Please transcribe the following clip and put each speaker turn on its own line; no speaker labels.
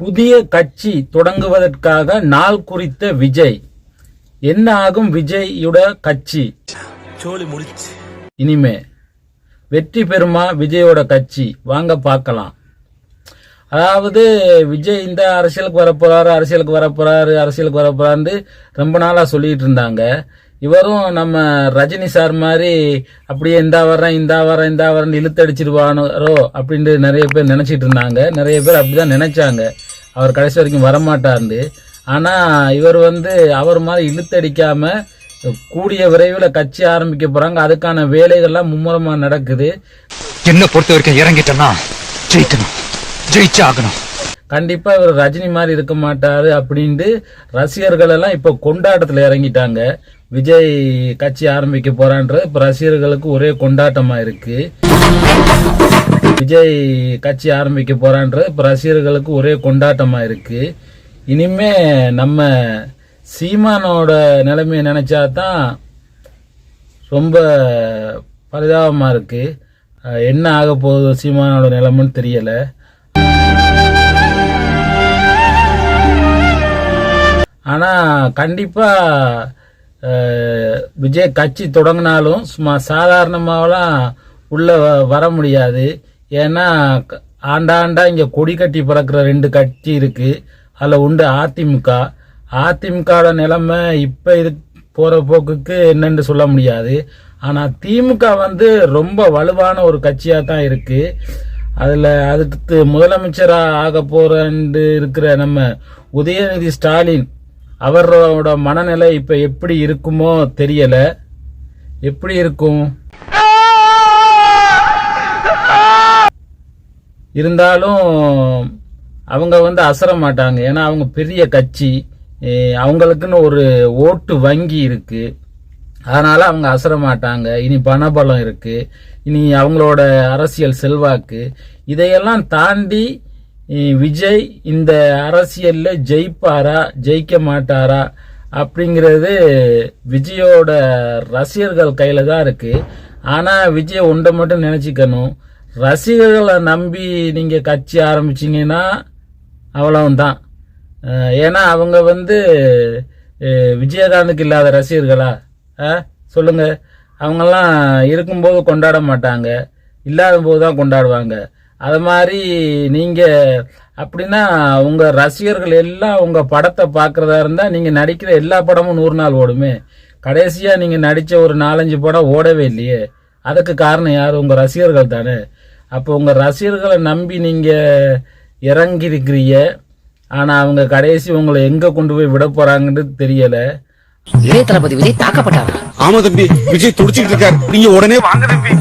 புதிய கட்சி தொடங்குவதற்காக நாள் குறித்த விஜய். என்ன ஆகும் விஜய்யோட கட்சி? இனிமே வெற்றி பெறுமா விஜயோட கட்சி? வாங்க பார்க்கலாம். அதாவது விஜய் இந்த அரசியலுக்கு வரப்போறாரு அரசியலுக்கு வரப்போறாரு அரசியலுக்கு வரப்போறாரு ரொம்ப நாளா சொல்லிட்டு இருந்தாங்க. இவரும் நம்ம ரஜினி சார் மாதிரி அப்படியே இந்தா வரேன் இந்தா வரேன் இந்தா வரேன் இழுத்தடிச்சிருவானோ அப்படின்ட்டு நிறைய பேர் நினைச்சிட்டு இருந்தாங்க. நிறைய பேர் அப்படிதான் நினைச்சாங்க. அவர் கடைசி வரைக்கும் வரமாட்டார்ந்து ஆனா இவர் வந்து அவர் மாதிரி இழுத்தடிக்காம கூடிய விரைவில் கட்சி ஆரம்பிக்க போறாங்க. அதுக்கான வேலைகள்லாம் மும்முரமா நடக்குது.
என்ன பொறுத்த வரைக்கும் இறங்கிட்டேன்னா ஜெயிக்கணும். ஜெயிச்சு ஆகணும்
கண்டிப்பா இவர் ரஜினி மாதிரி இருக்க மாட்டாரு அப்படின்ட்டு ரசிகர்கள் எல்லாம் இப்ப கொண்டாட்டத்துல இறங்கிட்டாங்க. விஜய் கட்சி ஆரம்பிக்க போறான்றது. இப்ப ரசிகர்களுக்கு ஒரே கொண்டாட்டமா இருக்கு. விஜய் கட்சி ஆரம்பிக்க போறான்றது இப்ப ரசிகர்களுக்கு ஒரே கொண்டாட்டமா இருக்கு. இனிமே நம்ம சீமானோட நிலைமையை நினைச்சாதான் ரொம்ப பரிதாபமா இருக்கு. என்ன ஆக போகுது சீமானோட நிலைமைன்னு தெரியல. ஆனா கண்டிப்பா விஜய் கட்சி தொடங்கினாலும் சும்மா சாதாரணமாவெல்லாம் உள்ள வ- வர முடியாது. ஏன்னா க- ஆண்டாண்டா இங்கே கொடி கட்டி பறக்கிற ரெண்டு கட்சி இருக்குது அதில் உண்டு அதிமுக. அதிமுகவோட நிலைமை இப்போ இது போகிற போக்குக்கு என்னென்று சொல்ல முடியாது. ஆனால் திமுக வந்து ரொம்ப வலுவான ஒரு கட்சியாக தான் இருக்குது அதில் அதுக்கு முதலமைச்சராக ஆக போகிறன்று இருக்கிற நம்ம உதயநிதி ஸ்டாலின் அவரோட மனநிலை இப்போ எப்படி இருக்குமோ தெரியலை. எப்படி இருக்கும்? இருந்தாலும் அவங்க வந்து அசர மாட்டாங்க. ஏன்னா அவங்க பெரிய கட்சி. அவங்களுக்குன்னு ஒரு ஓட்டு வங்கி இருக்கு. அதனால அவங்க அசர மாட்டாங்க. இனி பணபலம் இருக்கு. இனி அவங்களோட அரசியல் செல்வாக்கு. இதையெல்லாம் தாண்டி விஜய் இந்த அரசியல்ல ஜெயிப்பாரா ஜெயிக்க மாட்டாரா அப்படிங்கிறது விஜயோட ரசிகர்கள் கையில தான் இருக்கு. ஆனா விஜய் ஒன்றை மட்டும் நினச்சிக்கணும். ரசிகர்களை நம்பி நீங்கள் கட்சி ஆரம்பிச்சிங்கன்னா அவ்வளவுதான். ஏன்னா அவங்க வந்து விஜயகாந்துக்கு இல்லாத ரசிகர்களா? சொல்லுங்கள் சொல்லுங்க. அவங்கெல்லாம் இருக்கும்போது கொண்டாட மாட்டாங்க. இல்லாத போது தான் கொண்டாடுவாங்க. அது மாதிரி நீங்கள் அப்படின்னா உங்கள் ரசிகர்கள் எல்லாம் உங்கள் படத்தை பார்க்குறதா இருந்தால் நீங்கள் நடிக்கிற எல்லா படமும் நூறு நாள் ஓடுமே. கடைசியாக நீங்கள் நடித்த ஒரு நாலஞ்சு படம் ஓடவே இல்லையே. அதுக்கு காரணம் யாரு? உங்கள் ரசிகர்கள் தானே. அப்போ உங்க ரசிகர்களை நம்பி நீங்க இறங்கி இருக்கிறீங்க ஆனா அவங்க கடைசி உங்களை எங்க கொண்டு போய் விட போறாங்கன்றது தெரியல.
இளைய தளபதி விஜய் தாக்கப்பட்டாரா?
ஆமா தம்பி விஜய் துடிச்சிட்டு இருக்காரு. நீங்க உடனே வாங்க தம்பி.